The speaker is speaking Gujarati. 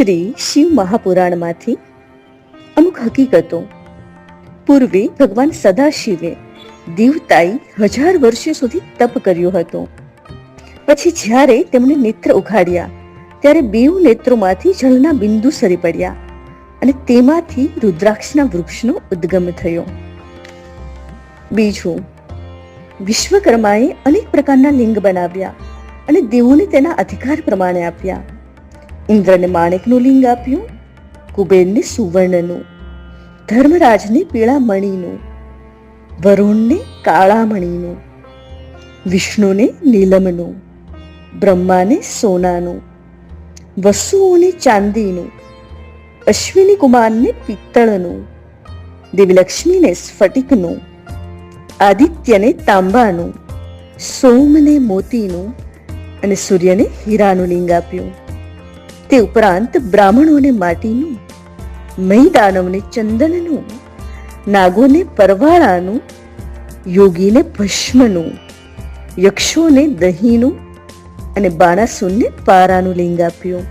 શ્રી શિવ મહાપુરાણમાંથી અમુક હકીકતો. પૂર્વે ભગવાન સદાશિવે દેવતાઈ હજાર વર્ષો સુધી તપ કર્યો હતો. પછી જ્યારે તેમણે નેત્ર ઉઘાડ્યા, ત્યારે બેઉ નેત્રોમાંથી જળના બિંદુ સરી પડ્યા અને તેમાંથી રુદ્રાક્ષના વૃક્ષનો ઉદ્ગમ થયો. બીજું, વિશ્વકર્માએ અનેક પ્રકારના લિંગ બનાવ્યા અને દેવોને તેના અધિકાર પ્રમાણે આપ્યા. ઇન્દ્રને માણેકનું લિંગ આપ્યું, કુબેરને સુવર્ણનું, ધર્મરાજને પીળા મણીનું વરુણને કાળા મણીનું વિષ્ણુને નીલમનું, બ્રહ્માને સોનાનું, વસુઓને ચાંદીનું, અશ્વિની કુમારને પિત્તળનું, દેવીલક્ષ્મીને સ્ફટિકનું, આદિત્યને તાંબાનું, સોમને મોતીનું અને સૂર્યને હીરાનું લિંગ આપ્યું. તે ઉપરાંત બ્રાહ્મણોને માટીનું મહીદાનવને ચંદનનું, નાગોને પરવાળાનું, યોગીને ભસ્મનું, યક્ષોને દહીંનું અને બાણાસુરને પારાનું લિંગ આપ્યું.